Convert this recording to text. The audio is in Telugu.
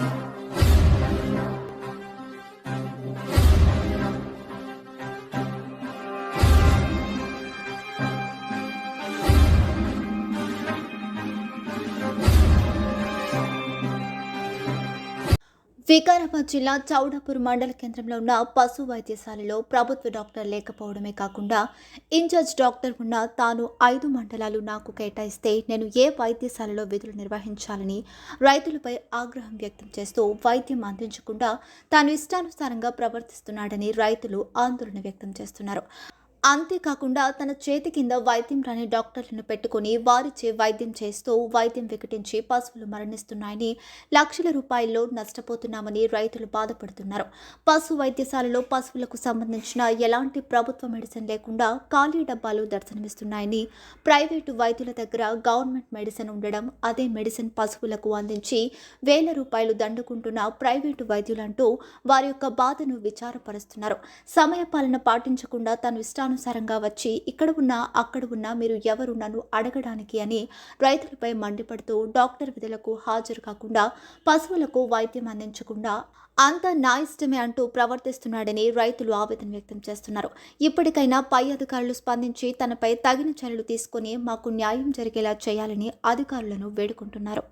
thank you. వికారాబాద్ జిల్లా చౌడాపూర్ మండల కేంద్రంలో ఉన్న పశు వైద్యశాలలో ప్రభుత్వ డాక్టర్ లేకపోవడమే కాకుండా ఇన్ఛార్జ్ డాక్టర్ ఉన్న తాను ఐదు మండలాలు నాకు కేటాయిస్తే నేను ఏ వైద్యశాలలో విధులు నిర్వహించాలని రైతులపై ఆగ్రహం వ్యక్తం చేస్తూ వైద్యం అందించకుండా తాను ఇష్టానుసారంగా ప్రవర్తిస్తున్నాడని రైతులు ఆందోళన వ్యక్తం చేస్తున్నారు. అంతేకాకుండా తన చేతి కింద వైద్యం రాని డాక్టర్లను పెట్టుకుని వారిచే వైద్యం చేస్తూ వైద్యం వికటించి పశువులు మరణిస్తున్నాయని లక్షల రూపాయల్లో నష్టపోతున్నామని రైతులు బాధపడుతున్నారు. పశు వైద్యశాలలో పశువులకు సంబంధించిన ఎలాంటి ప్రభుత్వ మెడిసిన్ లేకుండా ఖాళీ డబ్బాలు దర్శనమిస్తున్నాయని ప్రైవేటు వైద్యుల దగ్గర గవర్నమెంట్ మెడిసిన్ ఉండడం అదే మెడిసిన్ పశువులకు అందించి వేల రూపాయలు దండుకుంటున్న ప్రైవేటు వైద్యులంటూ వారి యొక్క బాధను విచారపరుస్తున్నారు. సమయపాలన పాటించకుండా తను ఇష్టానుసారంగా వచ్చి ఇక్కడ ఉన్నా అక్కడ ఉన్నా మీరు ఎవరు నన్ను అడగడానికి అని రైతులపై మండిపడుతూ డాక్టర్ విధులకు హాజరు కాకుండా పశువులకు వైద్యం అందించకుండా అంతా నా ఇష్టమే అంటూ ప్రవర్తిస్తున్నాడని రైతులు ఆవేదన వ్యక్తం చేస్తున్నారు. ఇప్పటికైనా పై అధికారులు స్పందించి తనపై తగిన చర్యలు తీసుకొని మాకు న్యాయం జరిగేలా చేయాలని అధికారులను వేడుకుంటున్నారు.